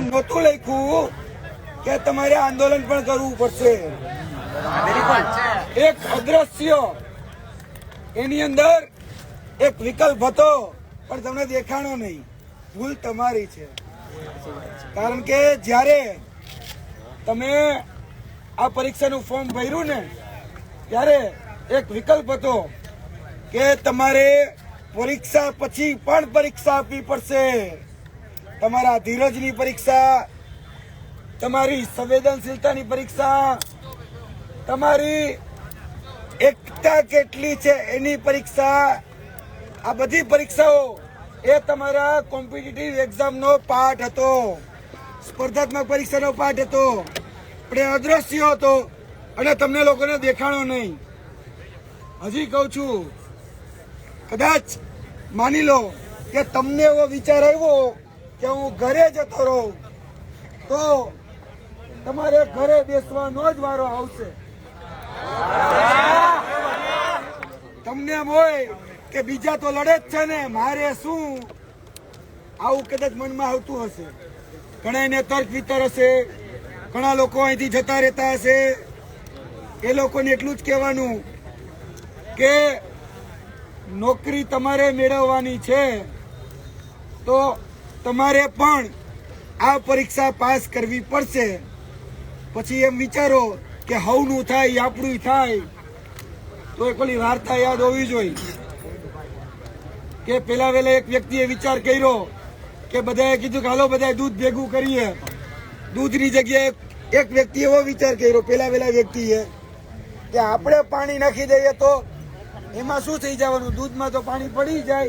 એવું નહોતું લખ્યું કે તમારે આંદોલન પણ કરવું પડશે. એક અદ્રશ્ય. એની અંદર એક વિકલ્પ હતો, પણ તમને દેખાણો નહીં. ભૂલ તમારી છે. કારણ કે જ્યારે તમે આ પરીક્ષાનું ફોર્મ ભર્યું ને, ત્યારે એક વિકલ્પ હતો કે તમારે પરીક્ષા પછી પણ પરીક્ષા આપવી પડશે. તમારા ધીરજની પરીક્ષા, તમારી સંવેદનશીલતાની પરીક્ષા, તમારી એકતા કેટલી છે એની પરીક્ષા, આ બધી પરીક્ષાઓ એ તમારા કોમ્પિટિટિવ એક્ઝામનો પાઠ હતો. સ્પર્ધાત્મક પરીક્ષાનો પાઠ હતો. પણ એ અદ્રશ્ય હતો અને તમને લોકોને દેખાણો નહીં. હજી કહું છું, કદાચ માની લો કે તમને એવો વિચાર આવ્યો કે હું ઘરે જતો રહું, તો તમારે ઘરે બેસવાનો જ વારો આવશે. તમને એમ હોય કે બીજા તો લડે જ છે ને, મારે શું? આવું કદાચ મનમાં આવતું હશે. ઘણા એને તર્ક વિતર હશે, ઘણા લોકો અહીંથી જતા રહેતા હશે. એ લોકોને એટલું જ કહેવાનું કે નોકરી તમારે મેળવવાની છે. તો તમારે પણ આ પરીક્ષા પાસ કરવી પડશે. પછી એમ વિચારો કે હવનું થાય આપણું થાય. તો એક ઓલી વાર્તા યાદ હોવી જોઈએ. કે પેલા વેલા એક વ્યક્તિએ વિચાર કર્યો કે બધાએ કીધું કે, હાલો બધા દૂધ ભેગું કરીએ. દૂધની જગ્યાએ એક વ્યક્તિ એવો વિચાર કર્યો, પેલા વેલા વ્યક્તિએ, કે આપણે પાણી નાખી દઈએ તો એમાં શું થઈ જવાનું? દૂધમાં તો પાણી પડી જાય.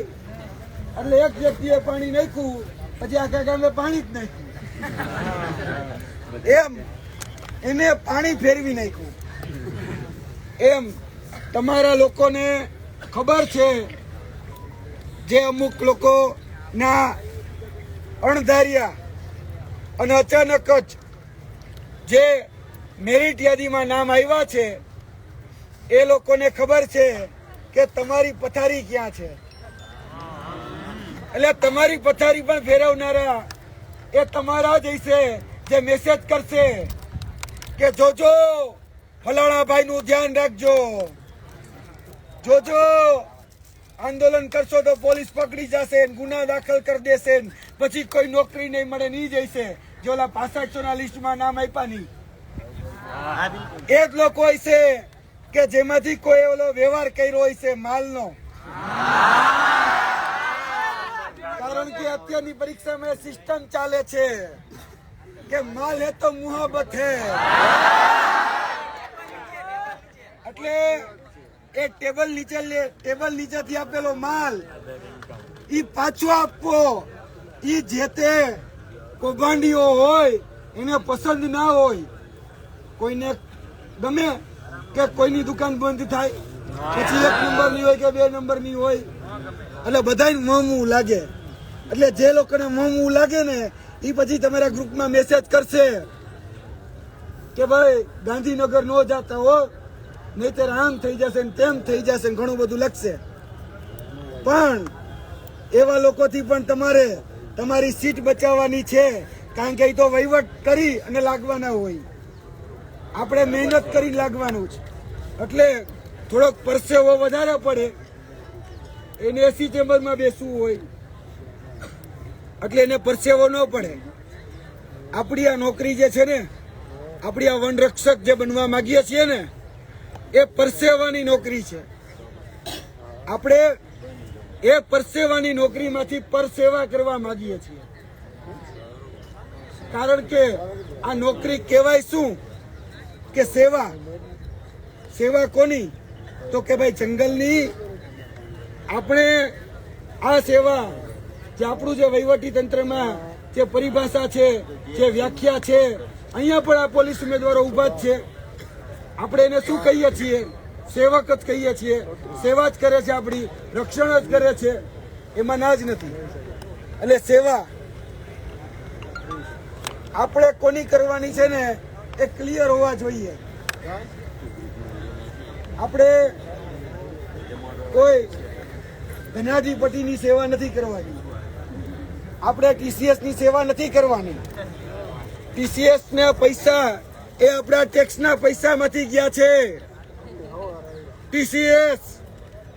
એટલે એક વ્યક્તિએ પાણી નાખ્યું. પછી આખા ગામે પાણી જ નાખ્યું. એમ, એને પાણી ફેરવી નાખ્યું. એમ, તમારા લોકોને ખબર છે જે અમુક લોકો ના અણધાર્યા અને અચાનક જ જે મેરિટ યાદીમાં નામ આવ્યા છે, એ લોકોને ખબર છે કે તમારી પથારી ક્યાં છે? એટલે તમારી પથારી પણ ફેરવનારા. એ તમારા જ હશે જે મેસેજ કરશે. કે જોજો ફલાણા ભાઈ નું ધ્યાન રાખજો. જોજો, આંદોલન કરશો તો પોલીસ પકડી જશે ગુના દાખલ કરી દેશે પછી કોઈ નોકરી નહીં મળે નહીં જઈશે જે ઓલા પાસઠસો ના લિસ્ટમાં નામ આપ્યા નહીં. એ જ લોકો હશે કે જેમાંથી કોઈ ઓલો વ્યવહાર કર્યો હોય છે માલનો. કારણ કે અત્યારની પરીક્ષામાં સિસ્ટમ ચાલે છે કે માલ હે તો મુહબ્બત હે. એટલે એ ટેબલ નીચે લે, ટેબલ નીચેથી આપેલો માલ, ઈ પાછો આપવો ઈ જે તે કૌભાંડીઓ હોય, એને પસંદ ના હોય, કોઈને ગમે કે કોઈની દુકાન બંધ થાય. પછી એક નંબરની હોય કે બે નંબરની હોય. એટલે બધાને મોંઘું લાગે. એટલે જે લોકોને મોમું લાગે ને એ પછી તમારા ગ્રુપમાં મેસેજ કરશે કે ભાઈ, ગાંધીનગર નો જાતા હો, નહીતર આમ થઈ જશે ને તેમ થઈ જશે ને ઘણું બધું લખશે. પણ એવા લોકોથી પણ તમારે તમારી સીટ બચાવવાની છે, કારણ કે એ તો વહીવટ કરી અને લાગવાના હોય. આપણે મહેનત કરી લાગવાનું છે. એટલે થોડોક પરસેવો વધારે પડે. એને એસી ચેમ્બરમાં બેસવું હોય. એટલે એને પરસેવો ન પડે. આપણી આ નોકરી જે છે ને, આપણી આ વનરક્ષક જે બનવા માંગીએ છીએ ને, એ પરસેવાની નોકરી છે. આપણે એ પરસેવાની નોકરીમાંથી પરસેવા કરવા માંગીએ છીએ. કારણ કે આ નોકરી કહેવાય શું? કે સેવા. સેવા કોની? તો કે ભાઈ જંગલની. આપણે આ સેવા જે આપણું જે વહીવટી તંત્રમાં જે પરિભાષા છે, જે વ્યાખ્યા છે, અહીંયા પણ આ પોલીસ ઉમેદવારો ઊભા જ છે. આપણે એને શું કહીએ છીએ? સેવક જ કહીએ છીએ. સેવા જ કરે છે આપણી, રક્ષણ જ કરે છે. એમાં ના જ નથી. એટલે સેવા આપણે કોની કરવાની છે ને એ ક્લિયર હોવા જોઈએ. આપણે કોઈ ધનાધિપતિની સેવા નથી કરવાની. આપણે ટીસીએસની સેવા નથી કરવાની. ટીસીએસ ના પૈસા એ આપણા ટેક્સ ના પૈસામાંથી ગયા છે. ટીસીએસ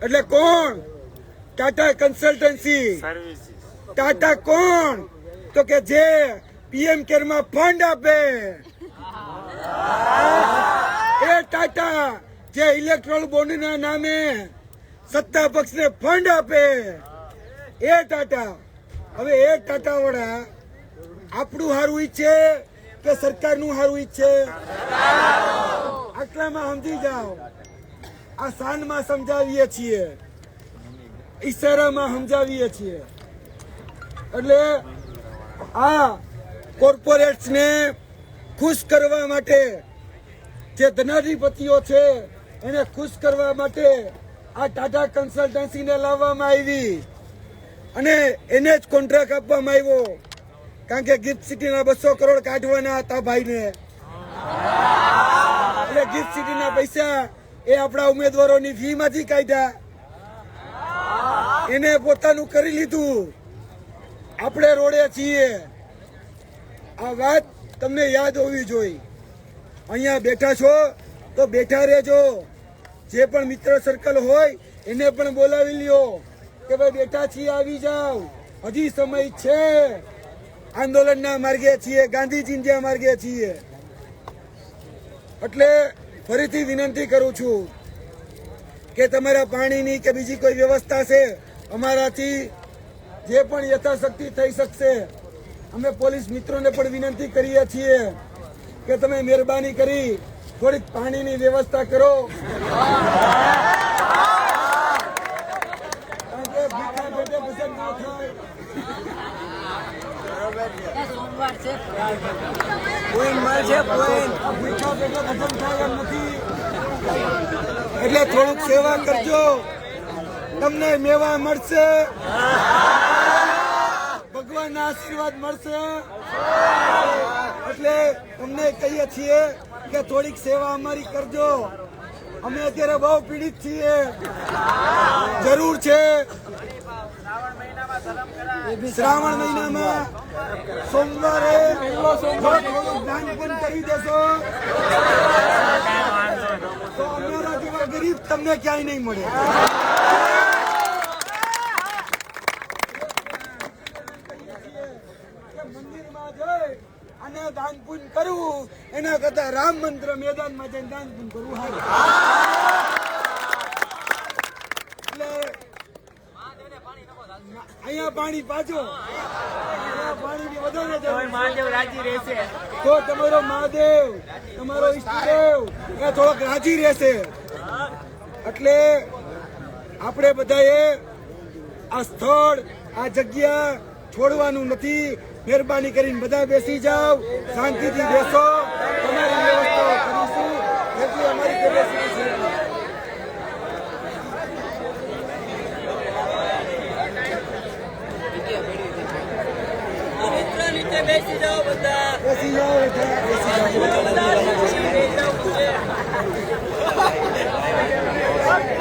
એટલે કોણ? ટાટા કન્સલ્ટન્સી ટાટા કોણ? તો કે જે પીએમ કેરમાં ફંડ આપે. એ ટાટા જે ઇલેક્ટ્રોલ બોન્ડના નામે સત્તા પક્ષને ફંડ આપે. એ ટાટા હવે એ ટાટા વાળા આપણું હારું ઈચ્છે કે સરકારનું હારું ઈચ્છે? આટલામાં સમજી જાઓ. આ સાનમાં સમજાવીએ છીએ. ઈશારામાં સમજાવીએ છીએ. એટલે આ કોર્પોરેટ્સને ખુશ કરવા માટે જે ધનાધિપતિઓ છે, એને ખુશ કરવા માટે આ ટાટા કન્સલ્ટન્સીને લાવવામાં આવી. અને એને જ કોન્ટ્રાક્ટ આપવામાં આવ્યો. કારણ કે ગિફ્ટ સિટીના બસો કરોડ કાઢવાના હતા ભાઈને. એટલે ગિફ્ટ સિટીના પૈસા એ આપણા ઉમેદવારોની ફી માંથી કાઢ્યા. એને પોતાનું કરી લીધું. આપણે રોડે છીએ. આ વાત તમને યાદ હોવી જોઈએ. અહીંયા બેઠા છો તો બેઠા રહેજો. જે પણ મિત્ર સર્કલ હોય એને પણ બોલાવી લ્યો. કે ભાઈ બેઠા છીએ આવી જાવ હજી સમય છે. આંદોલનના માર્ગે છીએ ગાંધીજીના માર્ગે છીએ. એટલે ફરીથી વિનંતી કરું છું કે તમારા પાણીની કે બીજી કોઈ વ્યવસ્થા છે, અમારાથી જે પણ યથાશક્તિ થઈ શકશે, અમે પોલીસ મિત્રોને પણ વિનંતી કરીએ છીએ કે તમે મહેરબાની કરી થોડીક પાણીની વ્યવસ્થા કરો કારણ કે ભૂખ્યા પેટે ભજન ના થાય સોમવાર છે. આ છે ભજન થાય એમ નથી. એટલે થોડુંક સેવા કરજો. તમને મેવા મળશે. ભગવાનના આશીર્વાદ મળશે. એટલે તમને કહીએ છીએ કે થોડીક સેવા અમારી કરજો. અમે અત્યારે બહુ પીડિત છીએ. જરૂર છે. શ્રાવણ મહિનામાં સોમવારે દાન પણ કરી દેશો. તો અમારા જેવા ગરીબ તમને ક્યાંય નહીં મળે. અને દાન કરવું એના કરતા રામ મંત્ર મેદાનમાં જઈને દાન કરવું સારું એટલે અહીંયા પાણી પાછો. પાણીની વધારે મહાદેવ રાજી રહેશે. તો તમારો મહાદેવ તમારો ઈષ્ટદેવ એ થોડોક રાજી રહેશે. એટલે આપણે બધાએ આ સ્થળ આ જગ્યા છોડવાનું નથી. મહેરબાની કરીને બધા બેસી જાઓ શાંતિથી બેસો. તમારી વ્યવસ્થા કરીશું. અમારી છે મિત્ર નીચે બેસી જાઓ બધા બેસી જાઓ બેસી જાઓ બધા નીચે બેસી જાઓ.